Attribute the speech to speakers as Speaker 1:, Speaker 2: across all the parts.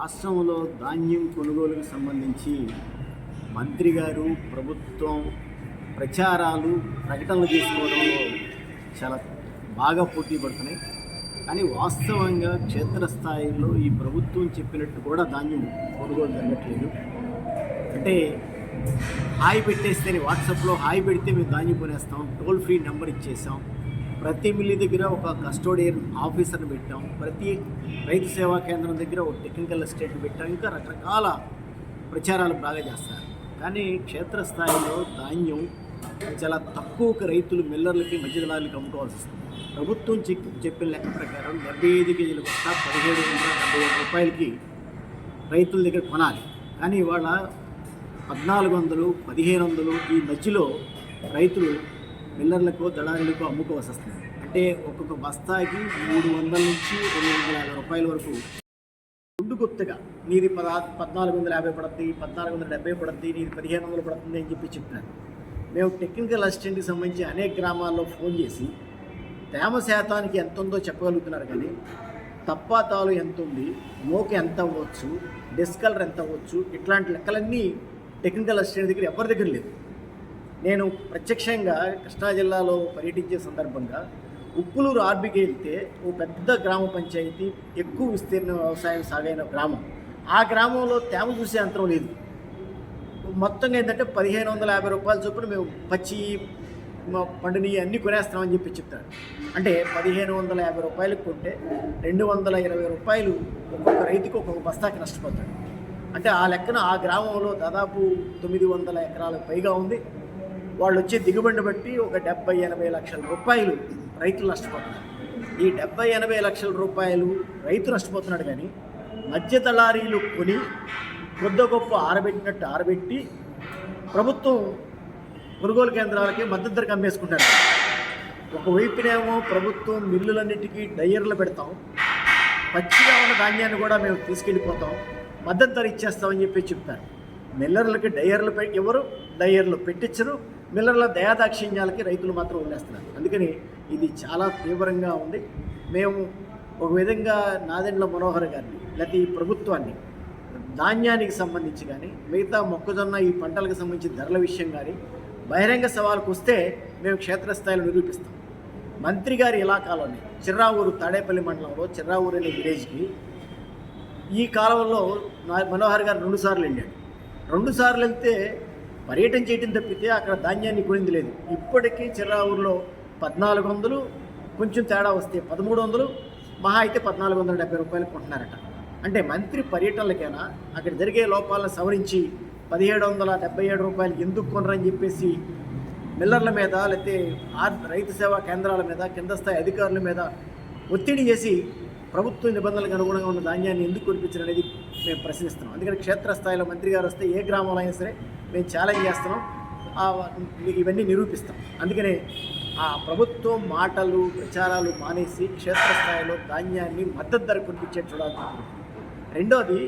Speaker 1: రాష్ట్రంలో ధాన్యం కొనుగోలుకు సంబంధించి మంత్రి గారు ప్రభుత్వం ప్రచారాలు ప్రకటనలు చేసుకోవడంలో చాలా బాగా పోటీ పడుతున్నాయి. కానీ వాస్తవంగా క్షేత్రస్థాయిలో ఈ ప్రభుత్వం చెప్పినట్టు కూడా ధాన్యం కొనుగోలు జరగట్లేదు. అంటే హాయ్ పెట్టేస్తే వాట్సాప్లో హాయ్ పెడితే మేము ధాన్యం కొనేస్తాం టోల్ ఫ్రీ నెంబర్ ఇచ్చేసాం ప్రతి మిల్లి దగ్గర ఒక కస్టోడియన్ ఆఫీసర్ని పెట్టాం. ప్రతి రైతు సేవా కేంద్రం దగ్గర ఒక టెక్నికల్ అసిస్టెంట్ పెట్టాం. ఇంకా రకరకాల ప్రచారాలు బాగా చేస్తారు. కానీ క్షేత్రస్థాయిలో ధాన్యం చాలా తక్కువ రైతులు మిల్లర్లకి మధ్యదళాలకి అమ్ముకోవాల్సి వస్తుంది. ప్రభుత్వం చెక్ చెప్పిన లెక్క ప్రకారం డెబ్బై ఐదు కేజీల కొత్త పదిహేడు వందల డెబ్బై ఐదు రూపాయలకి రైతుల దగ్గర కొనాలి. కానీ ఇవాళ పద్నాలుగు వందలు పదిహేను వందలు ఈ మధ్యలో రైతులు మిల్లర్లకు దళారులకు అమ్ముకోవాల్సి వస్తుంది అంటే ఒక్కొక్క బస్తాకి మూడు వందల నుంచి రెండు వందల యాభై రూపాయల వరకు. గుడ్డు గుప్తగా నీది పదా పద్నాలుగు వందల యాభై పడుతుంది పద్నాలుగు వందల డెబ్బై పడుతుంది నీది పదిహేను వందలు పడుతుంది అని చెప్పి చెప్పాను మేము టెక్నికల్ అసిస్టెంట్కి సంబంధించి అనేక గ్రామాల్లో ఫోన్ చేసి తేమ శాతానికి ఎంత ఉందో చెప్పగలుగుతున్నారు కానీ తప్పాతాలు ఎంత ఉంది మోక ఎంత అవ్వచ్చు డిస్కలర్ ఎంత అవ్వచ్చు ఇట్లాంటి లెక్కలన్నీ టెక్నికల్ అసిస్టెంట్ దగ్గర ఎవరి దగ్గర లేదు నేను ప్రత్యక్షంగా కృష్ణా జిల్లాలో పర్యటించే సందర్భంగా ఉప్పులూరు ఆర్బీకి వెళ్తే ఓ పెద్ద గ్రామ పంచాయతీ ఎక్కువ విస్తీర్ణ వ్యవసాయం సాగైన గ్రామం. ఆ గ్రామంలో తేమ చూసే అంతరం లేదు. మొత్తంగా ఏంటంటే పదిహేను వందల యాభై రూపాయల చొప్పున మేము పచ్చి పండుని అన్నీ కొనేస్తామని చెప్పి చెప్తారు. అంటే పదిహేను వందల యాభై రూపాయలకు కొంటే రెండు వందల ఇరవై రూపాయలు ఒక్కొక్క రైతుకు ఒక్కొక్క బస్తాకి నష్టపోతాడు అంటే ఆ లెక్కన ఆ గ్రామంలో దాదాపు తొమ్మిది వందల ఎకరాలకు పైగా ఉంది. వాళ్ళు వచ్చే దిగుబడిని బట్టి ఒక డెబ్బై ఎనభై లక్షల రూపాయలు రైతులు నష్టపోతున్నారు. ఈ డెబ్బై ఎనభై లక్షల రూపాయలు రైతు నష్టపోతున్నాడు కానీ మధ్య దళారీలు కొని కొద్ది గొప్ప ఆరబెట్టినట్టు ఆరబెట్టి ప్రభుత్వం కొనుగోలు కేంద్రాలకి మద్దతు ధరకు అమ్మేసుకుంటారు. ఒకవైపునేమో ప్రభుత్వం మిల్లులన్నిటికీ డయ్యర్లు పెడతాం. పచ్చిగా ఉన్న ధాన్యాన్ని కూడా మేము తీసుకెళ్ళిపోతాం. మద్దతు ధర ఇచ్చేస్తామని చెప్పి చెప్తారు. మిల్లర్లకి డయ్యర్లు పె ఎవరు? డయ్యర్లు. పెట్టించరు. మిల్లర్ల దయాదాక్షిణ్యాలకి రైతులు మాత్రం వదిలేస్తున్నారు. అందుకని ఇది చాలా తీవ్రంగా ఉంది. మేము ఒక విధంగా నాదెండ్ల మనోహర్ గారిని లేకపోతే ఈ ప్రభుత్వాన్ని ధాన్యానికి సంబంధించి కానీ మిగతా మొక్కజొన్న ఈ పంటలకు సంబంధించి ధరల విషయం కానీ బహిరంగ సవాలుకు వస్తే మేము క్షేత్రస్థాయిలో నిరూపిస్తాం. మంత్రి గారి ఇలాకాలోనే చిర్రావూరు తాడేపల్లి మండలంలో చిర్రావూరు అనే విలేజ్కి ఈ కాలంలో నా- మనోహర్ గారు రెండు సార్లు వెళ్ళాడు. రెండు సార్లు వెళ్తే పర్యటన చేయటం తప్పితే అక్కడ ధాన్యాన్ని కొనింది లేదు. ఇప్పటికీ చిరావూరులో పద్నాలుగు వందలు కొంచెం తేడా వస్తే పదమూడు వందలు మహా అయితే పద్నాలుగు వందల డెబ్బై రూపాయలు కొంటున్నారట. అంటే మంత్రి పర్యటనలకైనా అక్కడ జరిగే లోపాలను సవరించి పదిహేడు వందల డెబ్బై ఏడు రూపాయలు ఎందుకు కొనరని చెప్పేసి మిల్లర్ల మీద లేకపోతే ఆర్ రైతు సేవా కేంద్రాల మీద కింద స్థాయి అధికారుల మీద ఒత్తిడి చేసి ప్రభుత్వ నిబంధనలకు అనుగుణంగా ఉన్న ధాన్యాన్ని ఎందుకు కొనిపించడం అనేది మేము ప్రశ్నిస్తున్నాం. అందుకని క్షేత్రస్థాయిలో మంత్రి గారు వస్తే ఏ గ్రామంలో అయినా సరే మేము ఛాలెంజ్ చేస్తున్నాం. ఇవన్నీ నిరూపిస్తాం. అందుకనే ఆ ప్రభుత్వం మాటలు ప్రచారాలు మానేసి క్షేత్రస్థాయిలో ధాన్యాన్ని మద్దతు ధర కొనిపించే చూడాలి రెండోది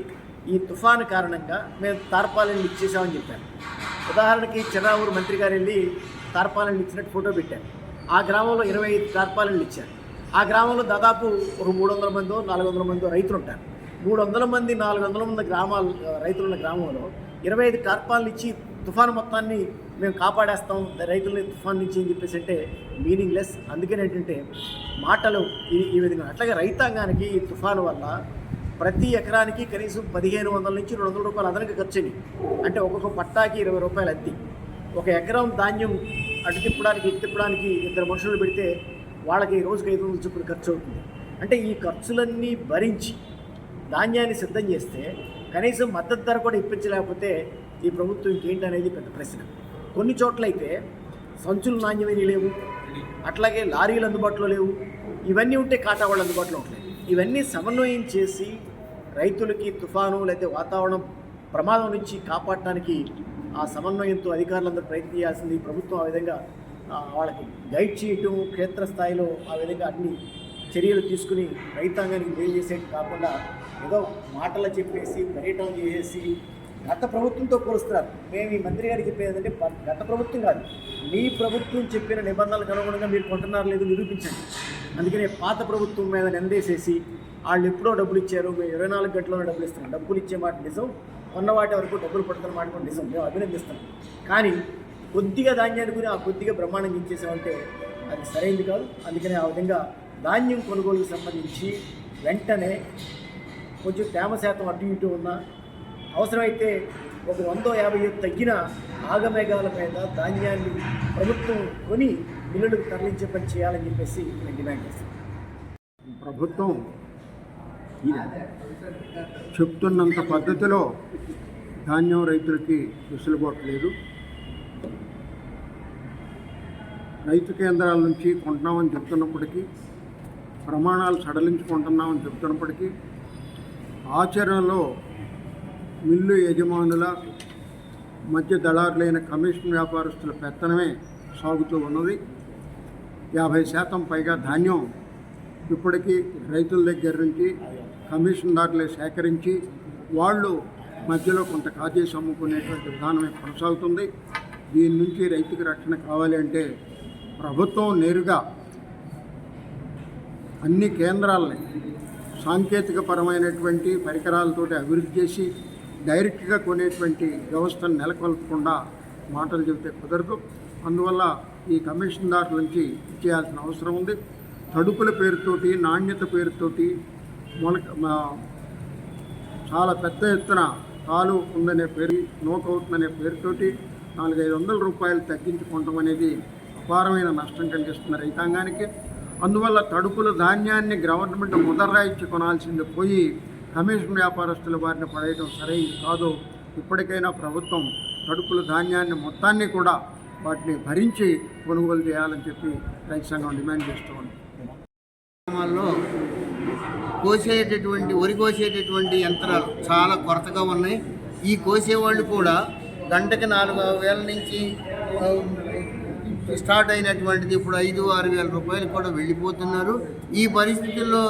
Speaker 1: ఈ తుఫాను కారణంగా మేము తార్పాలను ఇచ్చేసామని చెప్పాను ఉదాహరణకి చిరావూరు మంత్రి గారు వెళ్ళి తార్పాలను ఇచ్చినట్టు ఫోటో పెట్టారు. ఆ గ్రామంలో ఇరవై ఐదు తార్పాలను ఇచ్చారు. ఆ గ్రామంలో దాదాపు ఒక మూడు వందల మందో నాలుగు వందల మందో రైతులు ఉంటారు మూడు వందల మంది నాలుగు వందల మంది గ్రామాలు రైతులు ఉన్న గ్రామంలో ఇరవై ఐదు కార్పాలను ఇచ్చి తుఫాను మొత్తాన్ని మేము కాపాడేస్తాం రైతులని తుఫాన్ నుంచి అని చెప్పేసి అంటే మీనింగ్ లెస్ అందుకని ఏంటంటే మాటలు ఈ ఈ విధంగా. అట్లాగే రైతాంగానికి ఈ తుఫాను వల్ల ప్రతి ఎకరానికి కనీసం పదిహేను వందల నుంచి రెండు వందల రూపాయలు అదనంగా ఖర్చు అంటే ఒక్కొక్క పట్టాకి ఇరవై రూపాయలు అద్ది. ఒక ఎకరం ధాన్యం అటు తిప్పడానికి ఇటు తిప్పడానికి ఇద్దరు మనుషులు పెడితే వాళ్ళకి రోజుకి ఐదు వందల చొప్పున ఖర్చు అవుతుంది. అంటే ఈ ఖర్చులన్నీ భరించి ధాన్యాన్ని సిద్ధం చేస్తే కనీసం మద్దతు ధర కూడా ఇప్పించలేకపోతే ఈ ప్రభుత్వం ఇంకేంటి అనేది పెద్ద ప్రశ్న. కొన్ని చోట్లయితే సంచులు నాణ్యమైనవి లేవు. అట్లాగే లారీలు అందుబాటులో లేవు. ఇవన్నీ ఉంటే కాటా వాళ్ళు అందుబాటులో ఉంటాయి ఇవన్నీ సమన్వయం చేసి రైతులకి తుఫాను లేకపోతే వాతావరణం ప్రమాదం నుంచి కాపాడటానికి ఆ సమన్వయంతో అధికారులందరూ ప్రయత్నం చేయాల్సింది ప్రభుత్వం ఆ విధంగా వాళ్ళకి గైడ్ చేయటం క్షేత్రస్థాయిలో ఆ విధంగా అన్ని చర్యలు తీసుకుని రైతాంగానికి మేలు చేసేది కాకుండా ఏదో మాటలు చెప్పేసి పర్యటన చేసేసి గత ప్రభుత్వంతో పోలుస్తున్నారు. మేము ఈ మంత్రి గారికి చెప్పేది ఏంటంటే ప- గత ప్రభుత్వం కాదు. మీ ప్రభుత్వం చెప్పిన నిబంధనలకు అనుగుణంగా మీరు కొంటున్నారు లేదు నిరూపించండి. అందుకనే పాత ప్రభుత్వం మీద నిందేసేసి వాళ్ళు ఎప్పుడో డబ్బులు ఇచ్చారు మేము ఇరవై నాలుగు గంటల్లో డబ్బులు ఇస్తున్నాం. డబ్బులు ఇచ్చే మాట నిజం. ఉన్న వాటి వరకు డబ్బులు పడుతున్న మాట కూడా నిజం. మేము అభినందిస్తాం కానీ కొద్దిగా ధాన్యాన్ని కొని ఆ కొద్దిగా బ్రహ్మాండంగా ఇచ్చేసామంటే అది సరైనది కాదు. అందుకనే ఆ విధంగా ధాన్యం కొనుగోలుకు సంబంధించి వెంటనే కొంచెం తేమ శాతం అటు ఇటు ఉన్నా అవసరమైతే ఒక వందో యాభై తగ్గిన ఆగమేఘాల మీద ధాన్యాన్ని ప్రభుత్వం కొని మిల్లులకు తరలించే పని చేయాలని చెప్పేసి నేను డిమాండ్ చేస్తాను.
Speaker 2: ప్రభుత్వం చెప్తున్నంత పద్ధతిలో ధాన్యం రైతులకి వెసులుబాటు లేదు. రైతు కేంద్రాల నుంచి కొంటున్నామని చెప్తున్నప్పటికీ ప్రమాణాలు సడలించుకుంటున్నామని చెప్తున్నప్పటికీ ఆచరణలో మిల్లు యజమానుల మధ్య దళారులైన కమిషన్ వ్యాపారస్తుల పెత్తనమే సాగుతూ ఉన్నది. యాభై శాతం పైగా ధాన్యం ఇప్పటికీ రైతుల దగ్గర నుంచి కమిషన్దారులే సేకరించి వాళ్ళు మధ్యలో కొంత కాజేసి అమ్ముకునేటువంటి విధానమే కొనసాగుతుంది. దీని నుంచి రైతుకి రక్షణ కావాలి అంటే ప్రభుత్వం నేరుగా అన్ని కేంద్రాలని సాంకేతిక పరమైనటువంటి పరికరాలతోటి అభివృద్ధి చేసి డైరెక్ట్గా కొనేటువంటి వ్యవస్థను నెలకొల్పకుండా మాటలు చెబితే కుదరదు. అందువల్ల ఈ కమిషన్దారుల నుంచి ఇచ్చేయాల్సిన అవసరం ఉంది. తడుపుల పేరుతోటి నాణ్యత పేరుతోటి మొలక చాలా పెద్ద ఎత్తున కాలు ఉందనే పేరు నోకౌట్ అనే పేరుతోటి నాలుగైదు వందల రూపాయలు తగ్గించుకోవటం అనేది అపారమైన నష్టం కలిగిస్తున్న రైతాంగానికి. అందువల్ల తడుపుల ధాన్యాన్ని గవర్నమెంట్ ముదర్రా ఇచ్చి కొనాల్సింది పోయి కమిషన్ వ్యాపారస్తుల వారిని పడేయడం సరైంది కాదు. ఇప్పటికైనా ప్రభుత్వం తడుపుల ధాన్యాన్ని మొత్తాన్ని కూడా వాటిని భరించి కొనుగోలు చేయాలని చెప్పి రైతు సంఘం డిమాండ్ చేస్తూ ఉంది.
Speaker 3: గ్రామాల్లో కోసేటటువంటి వరి కోసేటటువంటి యంత్రాలు చాలా కొరతగా ఉన్నాయి. ఈ కోసేవాళ్ళు కూడా గంటకి నాలుగు వేల నుంచి స్టార్ట్ అయినటువంటిది ఇప్పుడు ఐదు ఆరు వేల రూపాయలు కూడా వెళ్ళిపోతున్నారు. ఈ పరిస్థితుల్లో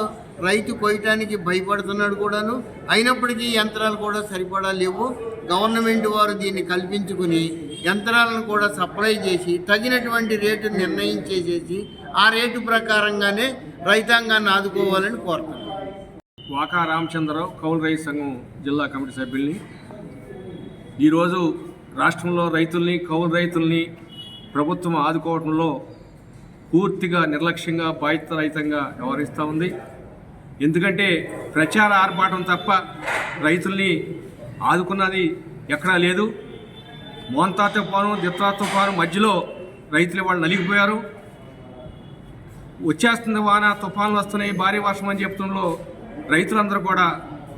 Speaker 3: రైతు కొయ్యటానికి భయపడుతున్నాడు కూడాను. అయినప్పటికీ యంత్రాలు కూడా సరిపడా లేవు. గవర్నమెంట్ వారు దీన్ని కల్పించుకుని యంత్రాలను కూడా సప్లై చేసి తగినటువంటి రేటు నిర్ణయించేసేసి ఆ రేటు ప్రకారంగానే రైతాంగాన్ని ఆదుకోవాలని కోరుతున్నాను
Speaker 4: వాకా రామచంద్రరావు కౌలు రైతు సంఘం జిల్లా కమిటీ సభ్యుల్ని. ఈరోజు రాష్ట్రంలో రైతుల్ని కౌలు రైతుల్ని ప్రభుత్వం ఆదుకోవడంలో పూర్తిగా నిర్లక్ష్యంగా బాధ్యతరహితంగా వ్యవహరిస్తూ ఉంది. ఎందుకంటే ప్రచార ఆర్భాటం తప్ప రైతుల్ని ఆదుకున్నది ఎక్కడా లేదు. మోంతా తుఫాను దిత్తా తుఫాను మధ్యలో రైతులు వాళ్ళు నలిగిపోయారు. వచ్చేస్తుంది వాన తుఫాన్లు వస్తున్నాయి భారీ వర్షం అని చెప్తుండలో రైతులందరూ కూడా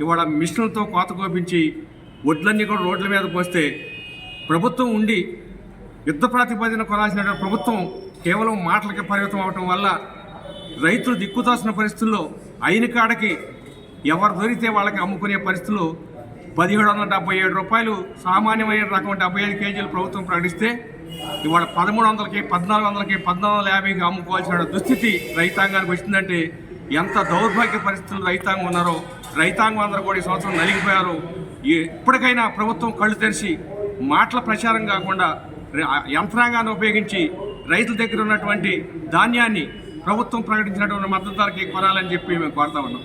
Speaker 4: ఇవాళ మిషన్లతో కోత కోపించి వడ్లన్నీ కూడా రోడ్ల మీద పోస్తే ప్రభుత్వం ఉండి యుద్ధ ప్రాతిపదికన కొనాల్సిన ప్రభుత్వం కేవలం మాటలకి పరిమితం అవటం వల్ల రైతులు దిక్కుతోసిన పరిస్థితుల్లో అయిన కాడకి ఎవరు దొరికితే వాళ్ళకి అమ్ముకునే పరిస్థితులు పదిహేడు వందల డెబ్బై ఏడు రూపాయలు సామాన్యమైన రకం డెబ్బై ఐదు కేజీలు ప్రభుత్వం ప్రకటిస్తే ఇవాళ పదమూడు వందలకి పద్నాలుగు వందలకి పద్నాలుగు వందల యాభైకి అమ్ముకోవాల్సిన దుస్థితి రైతాంగానికి వచ్చిందంటే ఎంత దౌర్భాగ్య పరిస్థితులు రైతాంగం ఉన్నారో రైతాంగం అందరూ కూడా ఈ సంవత్సరం నలిగిపోయారు. ఈ- ఇప్పటికైనా ప్రభుత్వం కళ్ళు తెరిచి మాటల ప్రచారం కాకుండా యంత్రాంగాన్ని ఉపయోగించి రైతుల దగ్గర ఉన్నటువంటి ధాన్యాన్ని ప్రభుత్వం ప్రకటించినటువంటి మద్దతు ధరకి కొనాలని చెప్పి మేము కోరుతా ఉన్నాం.